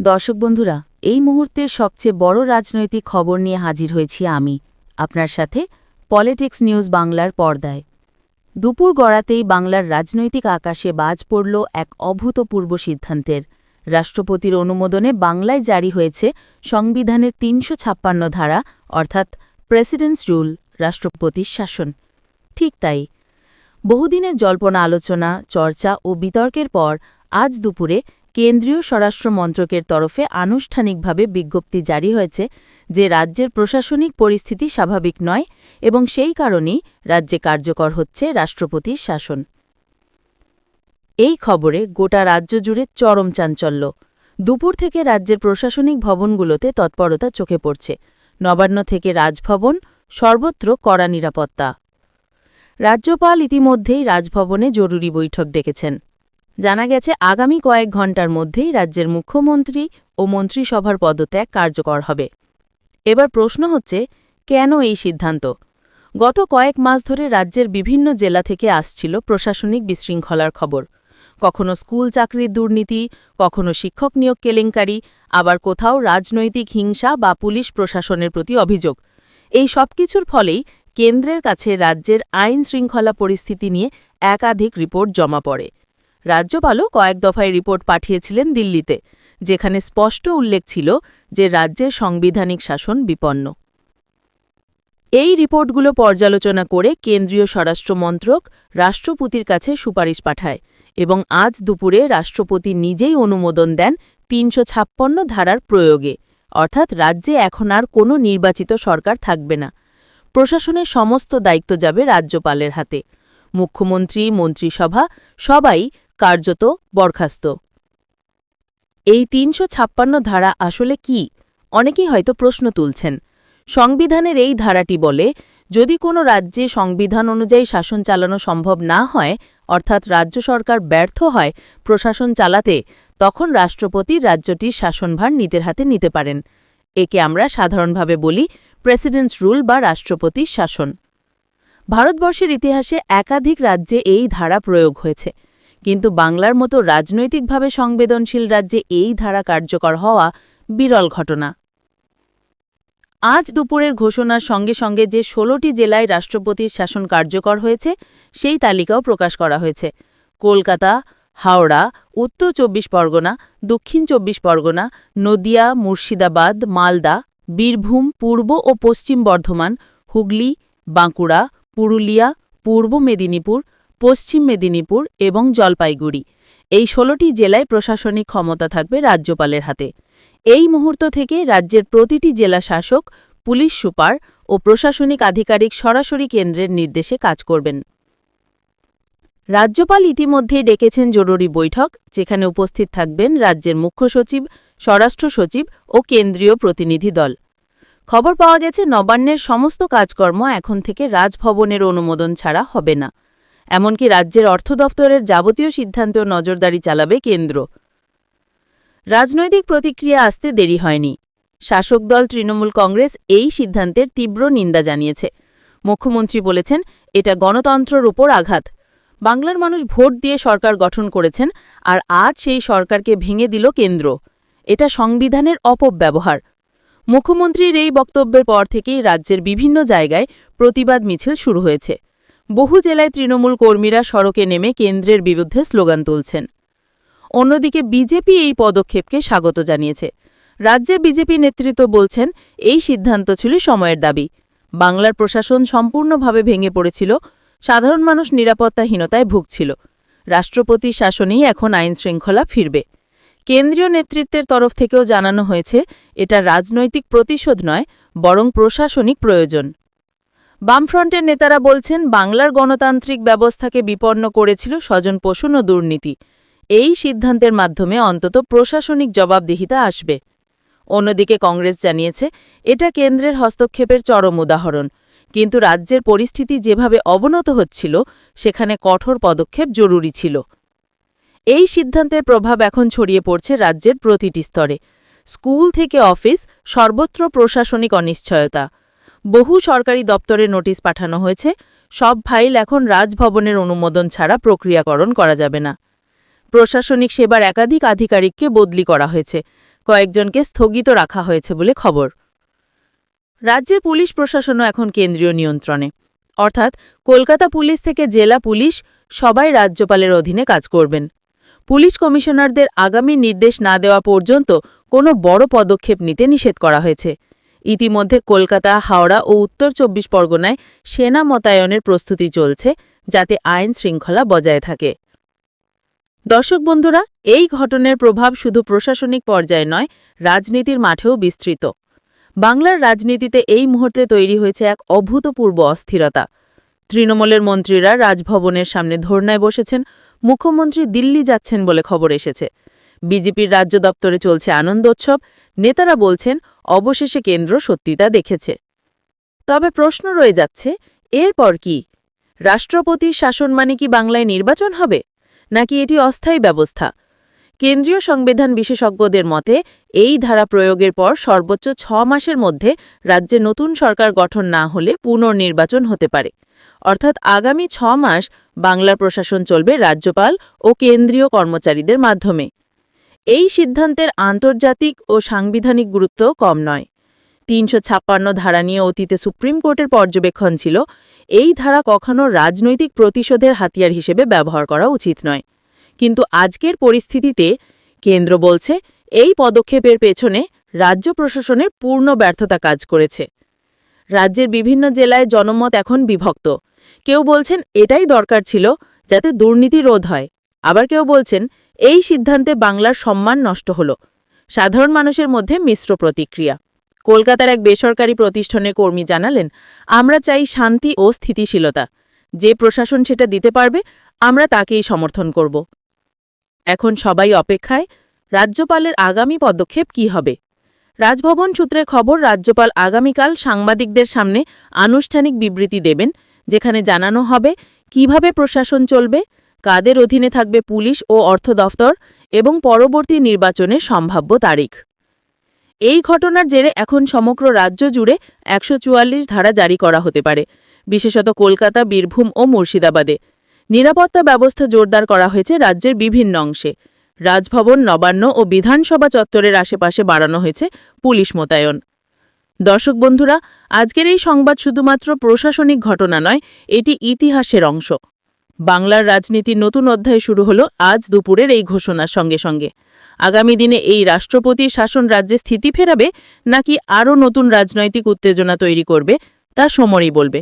দর্শক বন্ধুরা, এই মুহূর্তে সবচেয়ে বড় রাজনৈতিক খবর নিয়ে হাজির হয়েছি আমি, আপনার সাথে পলিটিক্স নিউজ বাংলার পর্দায়। দুপুর গড়াতেই বাংলার রাজনৈতিক আকাশে বাজ পড়ল এক অভূতপূর্ব সিদ্ধান্তের। রাষ্ট্রপতির অনুমোদনে বাংলায় জারি হয়েছে সংবিধানের তিনশো ছাপ্পান্ন ধারা, অর্থাৎ প্রেসিডেন্টস রুল রাষ্ট্রপতির শাসন। ঠিক তাই। বহুদিনের জল্পনা, আলোচনা, চর্চা ও বিতর্কের পর আজ দুপুরে কেন্দ্রীয় স্বরাষ্ট্র মন্ত্রকের তরফে আনুষ্ঠানিকভাবে বিজ্ঞপ্তি জারি হয়েছে যে রাজ্যের প্রশাসনিক পরিস্থিতি স্বাভাবিক নয় এবং সেই কারণেই রাজ্যে কার্যকর হচ্ছে রাষ্ট্রপতির শাসন। এই খবরে গোটা রাজ্য জুড়ে চরম চাঞ্চল্য। দুপুর থেকে রাজ্যের প্রশাসনিক ভবনগুলোতে তৎপরতা চোখে পড়ছে। নবান্ন থেকে রাজভবন, সর্বত্র কড়া নিরাপত্তা। রাজ্যপাল ইতিমধ্যেই রাজভবনে জরুরি বৈঠক ডেকেছেন। জানা গেছে, আগামী কয়েক ঘণ্টার মধ্যেই রাজ্যের মুখ্যমন্ত্রী ও মন্ত্রিসভার পদত্যাগ কার্যকর হবে। এবার প্রশ্ন হচ্ছে, কেন এই সিদ্ধান্ত? গত কয়েক মাস ধরে রাজ্যের বিভিন্ন জেলা থেকে আসছিল প্রশাসনিক বিশৃঙ্খলার খবর। কখনো স্কুল চাকরির দুর্নীতি, কখনো শিক্ষক নিয়োগ কেলেঙ্কারি, আবার কোথাও রাজনৈতিক হিংসা বা পুলিশ প্রশাসনের প্রতি অভিযোগ। এই সবকিছুর ফলেই কেন্দ্রের কাছে রাজ্যের আইন শৃঙ্খলা পরিস্থিতি নিয়ে একাধিক রিপোর্ট জমা পড়ে। রাজ্যপালও কয়েক দফায় রিপোর্ট পাঠিয়েছিলেন দিল্লিতে, যেখানে স্পষ্ট উল্লেখ ছিল যে রাজ্যের সাংবিধানিক শাসন বিপন্ন। এই রিপোর্টগুলো পর্যালোচনা করে কেন্দ্রীয় স্বরাষ্ট্রমন্ত্রক রাষ্ট্রপতির কাছে সুপারিশ পাঠায় এবং আজ দুপুরে রাষ্ট্রপতি নিজেই অনুমোদন দেন তিনশো ছাপ্পান্ন ধারার প্রয়োগে, অর্থাৎ রাজ্যে এখন আর কোনো নির্বাচিত সরকার থাকবে না। প্রশাসনের সমস্ত দায়িত্ব যাবে রাজ্যপালের হাতে। মুখ্যমন্ত্রী, মন্ত্রিসভা সবাই কার্যত বরখাস্ত। এই তিনশো ছাপ্পান্ন ধারা আসলে কি? অনেকেই হয়তো প্রশ্ন তুলছেন। সংবিধানের এই ধারাটি বলে, যদি কোনো রাজ্যে সংবিধান অনুযায়ী শাসন চালানো সম্ভব না হয়, অর্থাৎ রাজ্য সরকার ব্যর্থ হয় প্রশাসন চালাতে, তখন রাষ্ট্রপতি রাজ্যটির শাসনভার নিজের হাতে নিতে পারেন। একে আমরা সাধারণভাবে বলি প্রেসিডেন্টস রুল বা রাষ্ট্রপতির শাসন। ভারতবর্ষের ইতিহাসে একাধিক রাজ্যে এই ধারা প্রয়োগ হয়েছে। কিন্তু বাংলার মতো রাজনৈতিকভাবে সংবেদনশীল রাজ্যে এই ধারা কার্যকর হওয়া বিরল ঘটনা। আজ দুপুরের ঘোষণার সঙ্গে সঙ্গে যে ষোলোটি জেলায় রাষ্ট্রপতির শাসন কার্যকর হয়েছে, সেই তালিকাও প্রকাশ করা হয়েছে। কলকাতা, হাওড়া, উত্তর চব্বিশ পরগনা, দক্ষিণ চব্বিশ পরগনা, নদিয়া, মুর্শিদাবাদ, মালদা, বীরভূম, পূর্ব ও পশ্চিম বর্ধমান, হুগলি, বাঁকুড়া, পুরুলিয়া, পূর্ব মেদিনীপুর পশ্চিম মেদিনীপুর এবং জলপাইগুড়ি। এই ষোলোটি জেলায় প্রশাসনিক ক্ষমতা থাকবে রাজ্যপালের হাতে। এই মুহূর্ত থেকে রাজ্যের প্রতিটি জেলা শাসক, পুলিশ সুপার ও প্রশাসনিক আধিকারিক সরাসরি কেন্দ্রের নির্দেশে কাজ করবেন। রাজ্যপাল ইতিমধ্যেই ডেকেছেন জরুরি বৈঠক, যেখানে উপস্থিত থাকবেন রাজ্যের মুখ্য সচিব, স্বরাষ্ট্র সচিব ও কেন্দ্রীয় প্রতিনিধি দল। খবর পাওয়া গেছে, নবান্নের সমস্ত কাজকর্ম এখন থেকে রাজভবনের অনুমোদন ছাড়া হবে না। এমনকি রাজ্যের অর্থ দফতরের যাবতীয় সিদ্ধান্তেও নজরদারি চালাবে কেন্দ্র। রাজনৈতিক প্রতিক্রিয়া আসতে দেরি হয়নি। শাসক দল তৃণমূল কংগ্রেস এই সিদ্ধান্তের তীব্র নিন্দা জানিয়েছে। মুখ্যমন্ত্রী বলেছেন, এটা গণতন্ত্রের উপর আঘাত। বাংলার মানুষ ভোট দিয়ে সরকার গঠন করেছেন, আর আজ সেই সরকারকে ভেঙে দিল কেন্দ্র। এটা সংবিধানের অপব্যবহার। মুখ্যমন্ত্রীর এই বক্তব্যের পর থেকেই রাজ্যের বিভিন্ন জায়গায় প্রতিবাদ মিছিল শুরু হয়েছে। বহু জেলায় তৃণমূল কর্মীরা সড়কে নেমে কেন্দ্রের বিরুদ্ধে স্লোগান তুলছেন। অন্যদিকে বিজেপি এই পদক্ষেপকে স্বাগত জানিয়েছে। রাজ্যে বিজেপি নেতৃত্ব বলছেন, এই সিদ্ধান্ত ছিল সময়ের দাবি। বাংলার প্রশাসন সম্পূর্ণভাবে ভেঙে পড়েছিল, সাধারণ মানুষ নিরাপত্তাহীনতায় ভুগছিল। রাষ্ট্রপতির শাসনেই এখন আইন শৃঙ্খলা ফিরবে। কেন্দ্রীয় নেতৃত্বের তরফ থেকেও জানানো হয়েছে, এটা রাজনৈতিক প্রতিশোধ নয়, বরং প্রশাসনিক প্রয়োজন। বামফ্রন্টের নেতারা বলছেন, বাংলার গণতান্ত্রিক ব্যবস্থাকে বিপন্ন করেছিল স্বজন পোষণ ও দুর্নীতি। এই সিদ্ধান্তের মাধ্যমে অন্তত প্রশাসনিক জবাবদিহিতা আসবে। অন্যদিকে কংগ্রেস জানিয়েছে, এটা কেন্দ্রের হস্তক্ষেপের চরম উদাহরণ। কিন্তু রাজ্যের পরিস্থিতি যেভাবে অবনত হচ্ছিল, সেখানে কঠোর পদক্ষেপ জরুরি ছিল। এই সিদ্ধান্তের প্রভাব এখন ছড়িয়ে পড়ছে রাজ্যের প্রতিটি স্তরে। স্কুল থেকে অফিস সর্বত্র প্রশাসনিক অনিশ্চয়তা। বহু সরকারি দপ্তরে নোটিশ পাঠানো হয়েছে, সব ফাইল এখন রাজভবনের অনুমোদন ছাড়া প্রক্রিয়াকরণ করা যাবে না। প্রশাসনিক সেবার একাধিক আধিকারিককে বদলি করা হয়েছে, কয়েকজনকে স্থগিত রাখা হয়েছে বলে খবর। রাজ্যের পুলিশ প্রশাসনও এখন কেন্দ্রীয় নিয়ন্ত্রণে। অর্থাৎ কলকাতা পুলিশ থেকে জেলা পুলিশ সবাই রাজ্যপালের অধীনে কাজ করবেন। পুলিশ কমিশনারদের আগামী নির্দেশ না দেওয়া পর্যন্ত কোনো বড় পদক্ষেপ নিতে নিষেধ করা হয়েছে। ইতিমধ্যে কলকাতা, হাওড়া ও উত্তর চব্বিশ পরগনায় সেনা মোতায়নের প্রস্তুতি চলছে যাতে আইন শৃঙ্খলা বজায় থাকে। দর্শক বন্ধুরা, এই ঘটনার প্রভাব শুধু প্রশাসনিক পর্যায়ে নয়, রাজনীতির মাঠেও বিস্তৃত। বাংলার রাজনীতিতে এই মুহূর্তে তৈরি হয়েছে এক অভূতপূর্ব অস্থিরতা। তৃণমূলের মন্ত্রীরা রাজভবনের সামনে ধর্নায় বসেছেন, মুখ্যমন্ত্রী দিল্লি যাচ্ছেন বলে খবর এসেছে। বিজেপির রাজ্য দপ্তরে চলছে আনন্দোৎসব নেতারা বলছেন, অবশেষে কেন্দ্র সত্যিতা দেখেছে। তবে প্রশ্ন রয়ে যাচ্ছে, এরপর কি? রাষ্ট্রপতির শাসন মানে কি বাংলায় নির্বাচন হবে? নাকি এটি অস্থায়ী ব্যবস্থা? কেন্দ্রীয় সংবিধান বিশেষজ্ঞদের মতে, এই ধারা প্রয়োগের পর সর্বোচ্চ ছ মাসের মধ্যে রাজ্যে নতুন সরকার গঠন না হলে পুনর্নির্বাচন হতে পারে। অর্থাৎ আগামী ছ মাস বাংলার প্রশাসন চলবে রাজ্যপাল ও কেন্দ্রীয় কর্মচারীদের মাধ্যমে। এই সিদ্ধান্তের আন্তর্জাতিক ও সাংবিধানিক গুরুত্ব কম নয়। তিনশো ছাপ্পান্ন ধারা নিয়ে অতীতে সুপ্রিম কোর্টের পর্যবেক্ষণ ছিল, এই ধারা কখনো রাজনৈতিক প্রতিশোধের হাতিয়ার হিসেবে ব্যবহার করা উচিত নয়। কিন্তু আজকের পরিস্থিতিতে কেন্দ্র বলছে, এই পদক্ষেপের পেছনে রাজ্য প্রশাসনের পূর্ণ ব্যর্থতা কাজ করেছে। রাজ্যের বিভিন্ন জেলায় জনমত এখন বিভক্ত। কেউ বলছেন এটাই দরকার ছিল যাতে দুর্নীতি রোধ হয়। আবার কেউ বলছেন এই সিদ্ধান্তে বাংলার সম্মান নষ্ট হল। সাধারণ মানুষের মধ্যে মিশ্র প্রতিক্রিয়া। কলকাতার এক বেসরকারি প্রতিষ্ঠানের কর্মী জানালেন, আমরা চাই শান্তি ও স্থিতিশীলতা। যে প্রশাসন সেটা দিতে পারবে, আমরা তাকেই সমর্থন করব। এখন সবাই অপেক্ষায়, রাজ্যপালের আগামী পদক্ষেপ কি হবে? রাজভবন সূত্রে খবর, রাজ্যপাল আগামীকাল সাংবাদিকদের সামনে আনুষ্ঠানিক বিবৃতি দেবেন, যেখানে জানানো হবে, কীভাবে প্রশাসন চলবে কাদের অধীনে থাকবে পুলিশ ও অর্থ দফতর এবং পরবর্তী নির্বাচনের সম্ভাব্য তারিখ। এই ঘটনার জেরে এখন সমগ্র রাজ্য জুড়ে একশো চুয়াল্লিশ ধারা জারি করা হতে পারে, বিশেষত কলকাতা, বীরভূম ও মুর্শিদাবাদে। নিরাপত্তা ব্যবস্থা জোরদার করা হয়েছে রাজ্যের বিভিন্ন অংশে। রাজভবন, নবান্ন ও বিধানসভা চত্বরের আশেপাশে বাড়ানো হয়েছে পুলিশ মোতায়েন। দর্শক বন্ধুরা, আজকের এই সংবাদ শুধুমাত্র প্রশাসনিক ঘটনা নয়, এটি ইতিহাসের অংশ। বাংলার রাজনীতির নতুন অধ্যায় শুরু হলো আজ দুপুরের এই ঘোষণার সঙ্গে সঙ্গে। আগামী দিনে এই রাষ্ট্রপতির শাসন রাজ্যে স্থিতি ফেরাবে নাকি আরও নতুন রাজনৈতিক উত্তেজনা তৈরি করবে, তা সমরই বলবে।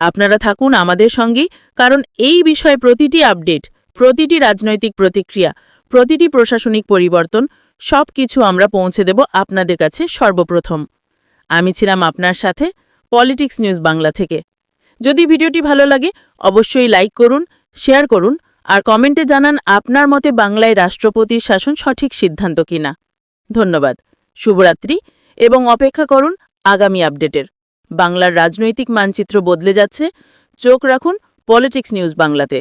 আপনারা থাকুন আমাদের সঙ্গেই, কারণ এই বিষয়ে প্রতিটি আপডেট, প্রতিটি রাজনৈতিক প্রতিক্রিয়া, প্রতিটি প্রশাসনিক পরিবর্তন সব কিছু আমরা পৌঁছে দেব আপনাদের কাছে সর্বপ্রথম। আমি ছিলাম আপনার সাথে, পলিটিক্স নিউজ বাংলা থেকে। যদি ভিডিওটি ভালো লাগে, অবশ্যই লাইক করুন শেয়ার করুন, আর কমেন্টে জানান আপনার মতে বাংলায় রাষ্ট্রপতির শাসন সঠিক সিদ্ধান্ত কিনা। ধন্যবাদ, শুভরাত্রি, এবং অপেক্ষা করুন আগামী আপডেটের। বাংলার রাজনৈতিক মানচিত্র বদলে যাচ্ছে, চোখ রাখুন পলিটিক্স নিউজ বাংলাতে।